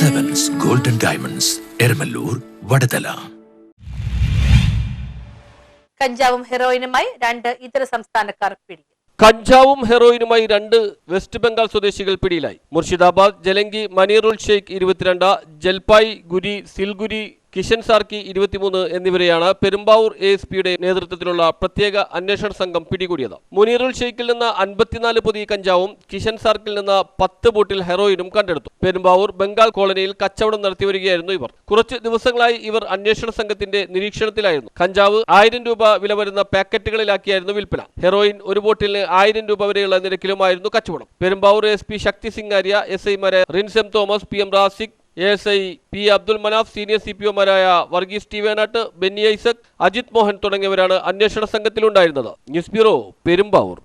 Diamonds Eramallur Vadathala കഞ്ചാവും ഹെറോയിനുമായി രണ്ട് ഇതര സംസ്ഥാനക്കാർ പിടിയിൽ. കഞ്ചാവും ഹെറോയിനുമായി രണ്ട് വെസ്റ്റ് ബംഗാൾ സ്വദേശികൾ പിടിയിലായി. മുർഷിദാബാദ് ജലങ്കി മനീറുൽ ഷെയ്ഖ് ഇരുപത്തിരണ്ട് ജൽപായ് ഗുരി സിൽഗുരി കിഷൻ സാർക്കി ഇരുപത്തിമൂന്ന് എന്നിവരെയാണ് പെരുമ്പാവൂർ എ എസ് പിയുടെ നേതൃത്വത്തിലുള്ള പ്രത്യേക അന്വേഷണ സംഘം പിടികൂടിയത്. മുനീറുൽ ഷെയ്ഖിൽ നിന്ന് അൻപത്തിനാല് പൊതി കഞ്ചാവും കിഷൻ സാർക്കിൽ നിന്ന് പത്ത് ബോട്ടിൽ ഹെറോയിനും കണ്ടെടുത്തു. പെരുമ്പാവൂർ ബംഗാൾ കോളനിയിൽ കച്ചവടം നടത്തിവരികയായിരുന്നു ഇവർ. കുറച്ച് ദിവസങ്ങളായി ഇവർ അന്വേഷണ സംഘത്തിന്റെ നിരീക്ഷണത്തിലായിരുന്നു. കഞ്ചാവ് ആയിരം രൂപ വില വരുന്ന പാക്കറ്റുകളിലാക്കിയായിരുന്നു വിൽപ്പന. ഹെറോയിൻ ഒരു ബോട്ടിലിന് ആയിരം രൂപ വരെയുള്ള നിരക്കിലുമായിരുന്നു കച്ചവടം. Perumbavoor S P Shakti Singh Arya S ഐമാരെ Rins Thomas P M Rasik A S I P Abdul Manaf senior C P ഒമാരായ Varghese T വേനാട്ട് Benny Isaac Ajith Mohan തുടങ്ങിയവരാണ് അന്വേഷണ സംഘത്തിലുണ്ടായിരുന്നത്. News bureau Perumbavoor.